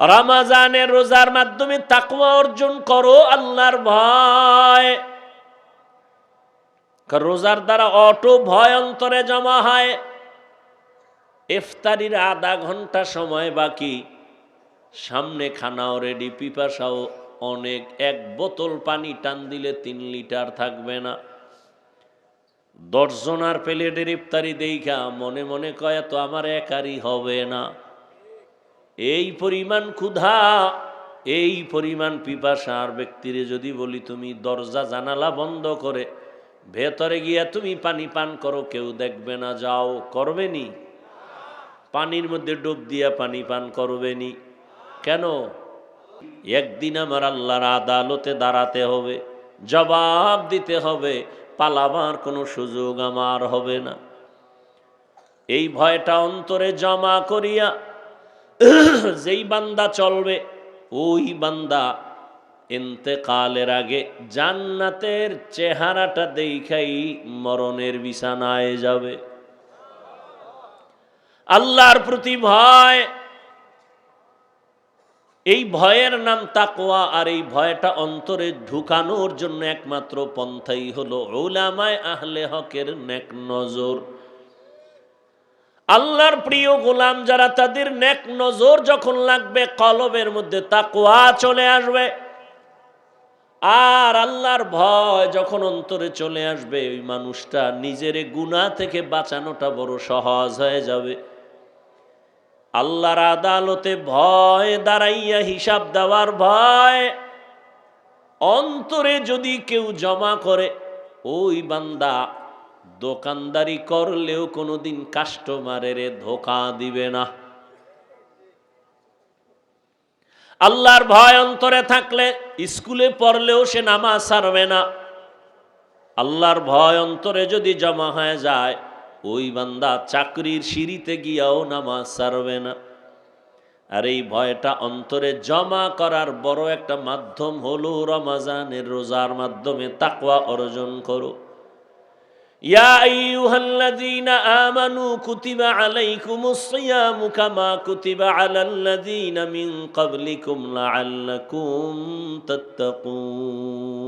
রমাজানের রোজার মাধ্যমে তাকওয়া অর্জন করো আল্লাহর ভয়। রোজার দ্বারা অটো ভয় অন্তরে জমা হয়। ইফতারির আধা ঘণ্টা সময় বাকি। সামনে খানাও রেডি পিপাসাও অনেক। এক বোতল পানি টান দিলে তিন লিটার থাকবে না। দশজনার প্লেটের ইফতারি দেইখা মনে মনে কয় তো আমার একারই হবে না। এই পরিমাণ ক্ষুধা, এই পরিমাণ পিপাসার ব্যক্তিরে যদি বলি তুমি দরজা জানালা বন্ধ করে, ভেতরে গিয়া তুমি পানি পান করো, কেউ দেখবে না, যাও, করবে নি? পানির মধ্যে ডুব দিয়া পানি পান করবে নি? কেন? একদিন আমার আল্লাহর আদালতে দাঁড়াতে হবে, জবাব দিতে হবে, পালাবার কোনো সুযোগ আমার হবে না। এই ভয়টা অন্তরে জমা করিয়া যেই বান্দা চলবে, ওই বান্দা এতেকালের আগে জান্নাতের চেহারাটা দেখাই মরণের বিছানায় যাবে। আল্লাহর প্রতি ভয়। এই ভয়ের নাম তাকোয়া আর এই ভয়টা অন্তরে ঢুকানোর জন্য একমাত্র পন্থাই হলো ওলামায় আহলে হকের নেক নজর। আল্লাহর প্রিয় গোলাম যারা তাদের নেক নজর যখন লাগবে, কলবের মধ্যে তাকওয়া চলে আসবে। আর আল্লাহর ভয় যখন অন্তরে চলে আসবে, ওই মানুষটা নিজের গুণা থেকে বাঁচানোটা বড় সহজ হয়ে যাবে। আল্লাহর আদালতে ভয় দাঁড়াইয়া হিসাব দেওয়ার ভয়, অন্তরে যদি কেউ জমা করে, ওই বান্দা দোকানদারি করলেও কোনোদিন কাস্টমারের ধোকা দিবে না। আল্লাহর ভয় অন্তরে থাকলে স্কুলে পড়লেও সে নামাজ সারবে না। আল্লাহর ভয় অন্তরে যদি জমা হয়ে যায়, ওই বান্দা চাকরির সিঁড়িতে গিয়াও নামাজ সারবে না। আর এই ভয়টা অন্তরে জমা করার বড় একটা মাধ্যম হলো রমাজানের রোজার মাধ্যমে তাকওয়া অর্জন করো। يا أيها الذين آمنوا كتب عليكم الصيام كما كتب على الذين من قبلكم لعلكم تتقون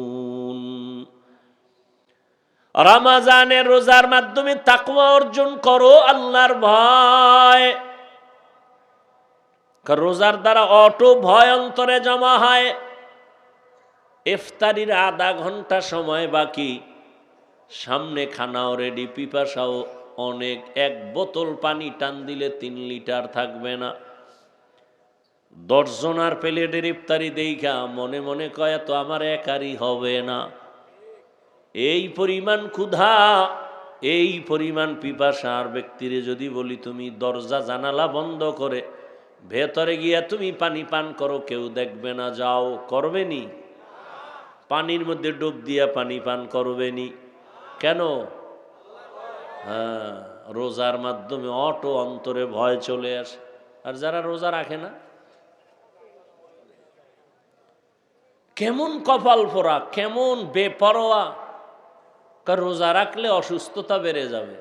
রমাজানের রোজার মাধ্যমে তাকওয়া অর্জন করো আল্লাহর ভয় কারণ রোজার দ্বারা অটো ভয় অন্তরে জমা হয় ইফতারির আধা ঘন্টা সময় বাকি সামনে খানাও রেডি পিপাসাও অনেক। এক বোতল পানি টান দিলে তিন লিটার থাকবে না। দশজন দশজনার প্লেটের ইফতারি দেখা মনে মনে কয় তো আমার একারই হবে না। এই পরিমাণ ক্ষুধা, এই পরিমাণ পিপাসা আর ব্যক্তিরে যদি বলি, তুমি দরজা জানালা বন্ধ করে ভেতরে গিয়া তুমি পানি পান করো, কেউ দেখবে না, যাও, করবে নি? পানির মধ্যে ডুব দিয়া পানি পান করবে নি। কেন? হ্যাঁ রোজার মাধ্যমে অটো অন্তরে ভয় চলে আসে। আর যারা রোজা রাখে না? কেমন কপাল ফোরা কেমন বেপরোয়া। কার রোজা রাখলে অসুস্থতা বেড়ে যাবে।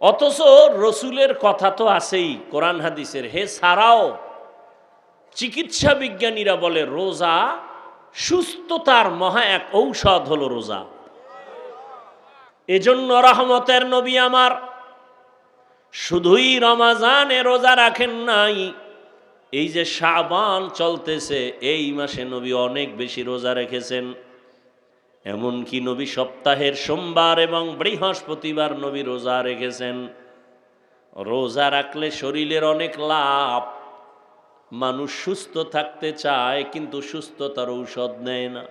অথচ রসুলের কথা তো আছেই, কোরআন হাদিসের। হে সারাও, চিকিৎসা বিজ্ঞানীরা বলে, রোজা সুস্থতার মহা এক ঔষধ হলো রোজা। এজন্য রহমতের নবী আমার, শুধুই রমাজানে রোজা রাখেন নাই, এই যে সাবান চলতেছে, এই মাসে নবী অনেক বেশি রোজা রেখেছেন। এমনকি নবী সপ্তাহের সোমবার এবং বৃহস্পতিবার নবী রোজা রেখেছেন। রোজা রাখলে শরীরের অনেক লাভ মানুষ সুস্থ থাকতে চায়, কিন্তু সুস্থতার ঔষধ নেয় না।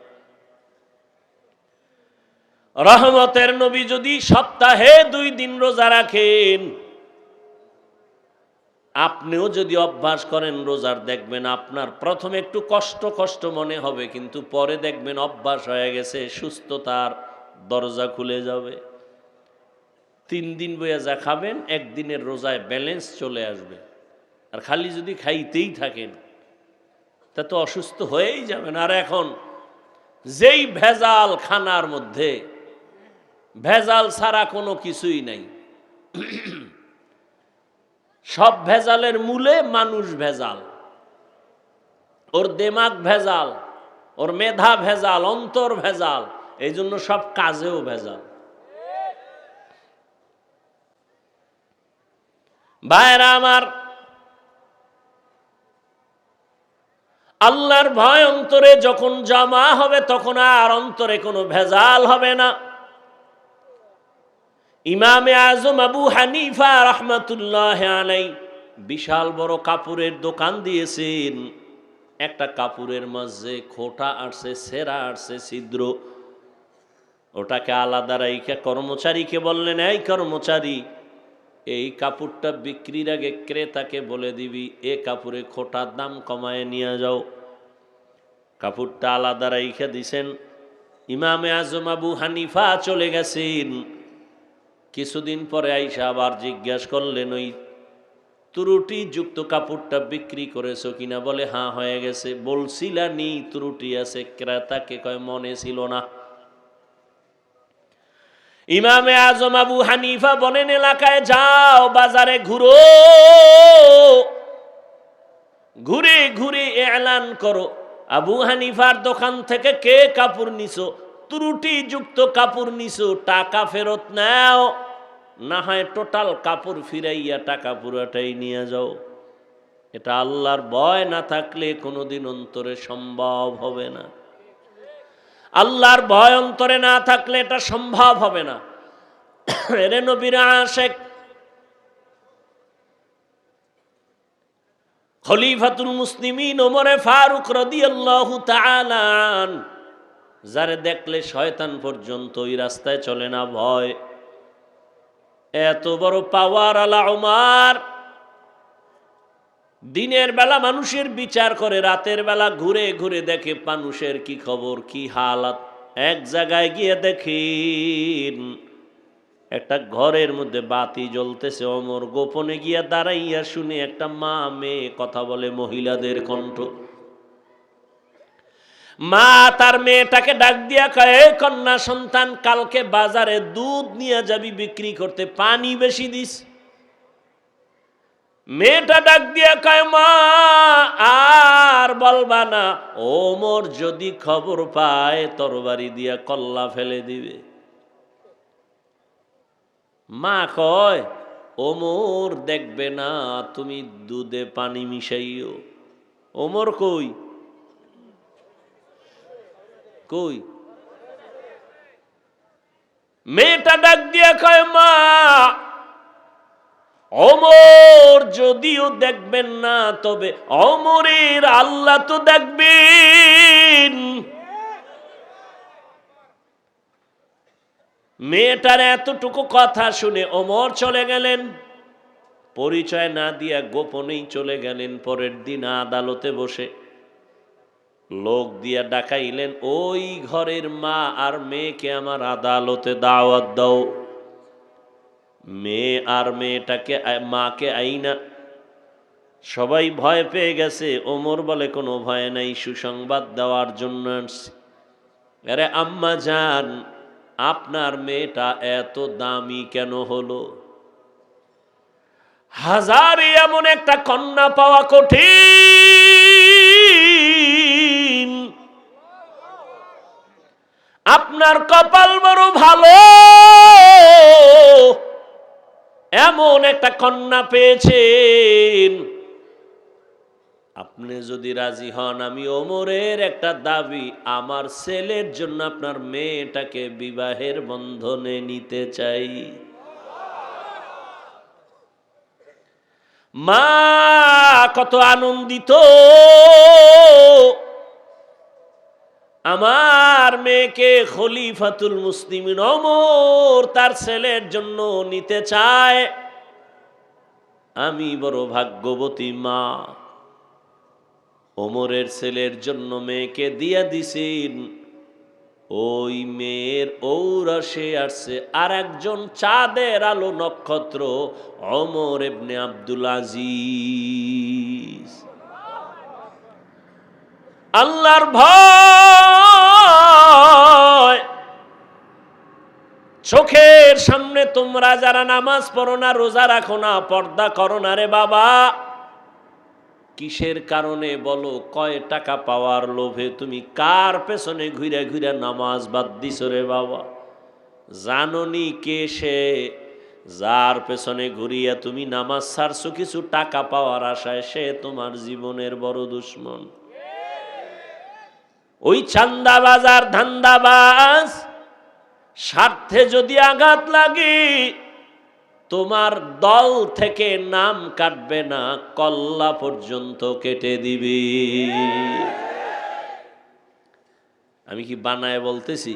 রহমতের নবী যদি সপ্তাহে দুই দিন রোজা রাখেন, আপনিও যদি অভ্যাস করেন রোজার, দেখবেন আপনার প্রথমে একটু কষ্ট কষ্ট মনে হবে, কিন্তু পরে দেখবেন অভ্যাস হয়ে গেছে, সুস্থতার দরজা খুলে যাবে। তিন দিন বইয়া যা খাবেন, একদিনের রোজায় ব্যালেন্স চলে আসবে। আর খালি যদি খাইতেই থাকেন, তা তো অসুস্থ হয়েই যাবেন। আর এখন যেই ভেজাল খানার মধ্যে, ভেজাল ছাড়া কোনো কিছুই নাই। সব ভেজালের মূলে মানুষ ভেজাল। ওর দেমাগ ভেজাল, ওর মেধা ভেজাল, অন্তর ভেজাল, এই জন্য সব কাজেও ভেজাল। ভাইরা আমার আল্লাহর ভয় অন্তরে যখন জমা হবে, তখন আর অন্তরে কোনো ভেজাল হবে না। ইমামে আজম আবু হানিফা রহমতুল্লাহ আলাই বিশাল বড় কাপড়ের দোকান দিয়েছেন। একটা কাপড়ের মাঝে খোটা আসছে সেরা আসছে ছিদ্র। ওটাকে আলাদা রাইখে কর্মচারীকে বললেন, এই কর্মচারী এই কাপড়টা বিক্রির আগে ক্রেতাকে বলে দিবি, এ কাপড়ে খোটার দাম কমায় নিয়ে যাও। কাপড়টা আলাদা রাইখে দিছেন। ইমামে আজম আবু হানিফা চলে গেছেন। কিছুদিন পরে আইসা আবার জিজ্ঞাসা করলেন, ওই ত্রুটি যুক্ত কাপড়টা বিক্রি করেছ কিনা? বলে হ্যাঁ হয়ে গেছে। বলছিলা নি ত্রুটি আছে, ক্রেতাকে কয়, মনে ছিল না। ইমামে আজম আবু হানিফা বলেন এলাকায় যাও, বাজারে ঘুরো। ঘুরে ঘুরে এলান করো। আবু হানিফার দোকান থেকে কে কাপড় নিছো? ত্রুটি যুক্ত কাপড় নিছো, টাকা ফেরত নাও। না হয় টোটাল কাপড় ফিরাইয়া টাকা পুরাটাই নিয়ে যাও। এটা আল্লাহর ভয় না থাকলে কোনোদিন অন্তরে সম্ভব হবে না। আল্লাহর ভয় অন্তরে না থাকলে এটা সম্ভব হবে না। এরে নবীর আশেক। খলিফাতুল মুসলিমিন ওমরে ফারুক রাদিয়াল্লাহু তাআলা আন। যারে দেখলে শয়তান পর্যন্ত ওই রাস্তায় চলে না ভয়। এত বড় পাওয়ার আলা ওমার। দিনের বেলা মানুষের বিচার করে, রাতের বেলা ঘুরে ঘুরে দেখে মানুষের কি খবর, কি হালাত। এক জায়গায় গিয়ে দেখেন, একটা ঘরের মধ্যে বাতি জ্বলতেছে। অমর গোপনে গিয়া দাঁড়াইয়া শুনে একটা মা মেয়ে কথা বলে মহিলাদের কণ্ঠ। মা তার মেয়েটাকে ডাক দিয়া কয় "এ কন্যা সন্তান, কালকে বাজারে দুধ নিয়ে যাবি, বিক্রি করতে পানি বেশি দিস। মেয়েটা ডাক দিয়া কয়, মা, আর বলবা না, ওমর যদি খবর পায়, তরবারি দিয়া কল্লা ফেলে দিবে। মা কয়, ওমর দেখবে না, তুমি দুধে পানি মিশাইও। ওমর কই? কই? মেয়েটা ডাক দিয়া কয়, মা অমর যদিও দেখবেন না, তবে অমরের আল্লাহ তো দেখবেন। মেয়েটার এতটুকু কথা শুনে অমর চলে গেলেন। পরিচয় না দিয়া গোপনেই চলে গেলেন পরের দিন আদালতে বসে। লোক দিয়া ডাকাইলেন, ওই ঘরের মা আর মেয়েকে আমার আদালতে দাওয়াত দাও। মেয়ে আর মেয়েটাকে মাকে আইনা। সবাই ভয় পেয়ে গেছে। ওমর বলে, কোনো ভয় নাই, সুসংবাদ দেওয়ার জন্য আরে, আম্মা যান আপনার মেয়েটা এত দামি কেন হলো? হাজারে এমন একটা কন্যা পাওয়া কঠিন। আপনার কপাল বড় ভালো। এমন একটা কন্যা পেয়েছেন। আপনি যদি রাজি হন, আমি ওমরের একটা দাবি, আমার ছেলের জন্য আপনার মেয়েটাকে বিবাহের বন্ধনে নিতে চাই। মা, কত আনন্দিত! আমার মেয়েকে খলিফাতুল মুসলিমিন অমর তার ছেলের জন্য নিতে চায়। আমি বড় ভাগ্যবতী মা। ওমরের ছেলের জন্য মেয়েকে দিয়া দিছেন। ওই মেয়ের ঔরসে আসছে আর একজন চাঁদের আলো নক্ষত্র অমর এবনে আব্দুল আজিজ। আল্লাহর চোখের সামনে তোমরা যারা নামাজ পড়ো না, রোজা রাখো না, পর্দা করো না রে বাবা। কিসের কারণে বলো, কয় টাকা পাওয়ার লোভে তুমি কার পেছনে ঘুরে ঘুরে নামাজ বাদ দিছ রে বাবা? জাননি কে সে? যার পেছনে ঘুরিয়া তুমি নামাজ ছাড়ছো, কিছু টাকা পাওয়ার আশায় সে তোমার জীবনের বড় দুশ্মন। ওই চান্দাবাজ আর ধান্দাবাজ, স্বার্থে যদি আঘাত লাগে, তোমার দল থেকে নাম কাটবে না, কল্লা পর্যন্ত কেটে দিবি। আমি কি বানায় বলতেছি?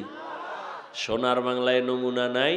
সোনার বাংলায় নমুনা নাই?